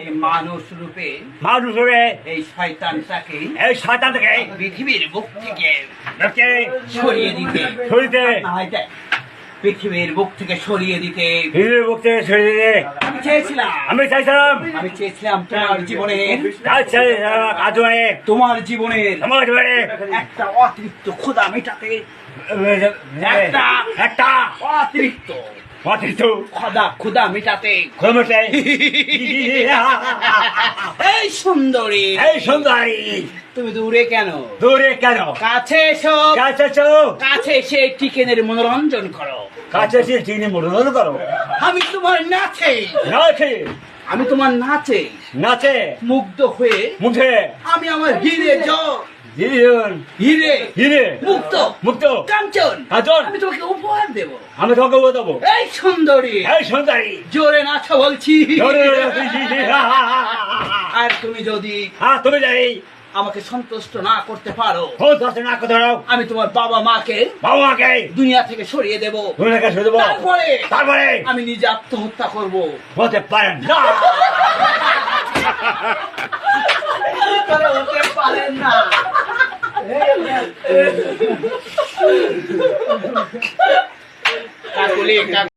এই মানুষ রূপে মানুষ হবে এই শয়তানটাকে এই শয়তান থেকে পৃথিবীর বুক থেকে সরিয়ে দিতে। সরিতে পৃথিবীর বুক থেকে সরিয়ে দিতে। হিন্দুর মুক্তি সরিয়ে দিতে। আমি চেয়েছিলাম। আমি চাইছিলাম। আমি চেয়েছিলাম তোমার মানে তোমার জীবনের আমার জীবনে একটা অতিরিক্ত ক্ষুধা মেটাতে। একটা একটা অতিরিক্ত অতিরিক্ত মেটাতে। ক্ষমতে এই সুন্দরী। এই সুন্দরী। তুমি দূরে কেন? দূরে কেন? কাছে এসো। কাছে চো কাছে এসে টিকেনের মনোরঞ্জন করো। কাছে এসে মনোরঞ্জন করো। আমি তোমার নাচে। নাচে। আমি তোমার নাচে। নাচে। মুগ্ধ হয়ে মুখে আমি আমার হিরে জ হিরণ হিরে। হিরে। মুক্ত। মুক্ত। কাঞ্চন। কাঞ্চন। আমি তোমাকে দেব। আমি তোকে দেবো। এই সুন্দরী। এই সুন্দরী। জোরে নাচো বলছি। আর তুমি যদি হ্যাঁ তুমি যাই আমাকে সন্তুষ্ট না করতে পারো ধরতে না কথা দাও আমি তোমার বাবা মাকে বাবা মাকে দুনিয়া থেকে সরিয়ে দেব। শুধু দেবো। তারপরে তারপরে আমি নিজে আত্মহত্যা করব। হতে পারেন না। তারা হতে পারেন না। เลขกัน